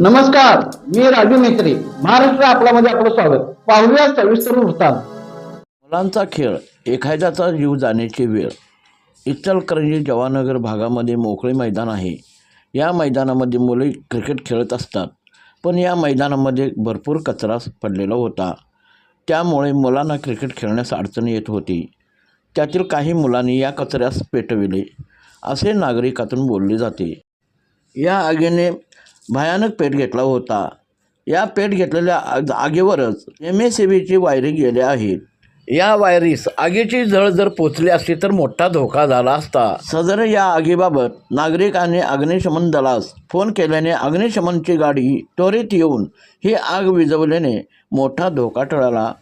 नमस्कार मी राजू मेत्री महाराष्ट्र आपल्यामध्ये आपलं स्वागत. पाहूया सविस्तर वृत्तांत. मुलांचा खेळ एखाद्याचा जीव जाण्याची वेळ. इचलकरंजी जवानगर भागामध्ये मोकळे मैदान आहे. या मैदानामध्ये मुले क्रिकेट खेळत असतात पण या मैदानामध्ये भरपूर कचरा पडलेला होता. त्यामुळे मुलांना क्रिकेट खेळण्यास अडचण येत होती. त्यातील काही मुलांनी या कचऱ्यास पेटविले असे नागरिकातून बोलले जाते. या आगीने भयानक पेट घेतला होता. या पेट घेतलेल्या आग आगीवरच एम एस सी बीची वायरी गेल्या आहेत या वायरीस आगीची झळ जर पोचली असती तर मोठा धोका झाला असता. सदर या आगीबाबत नागरिकांनी अग्निशमन दलास फोन केल्याने अग्निशमनची गाडी त्वरित येऊन ही आग विझवल्याने मोठा धोका टळला.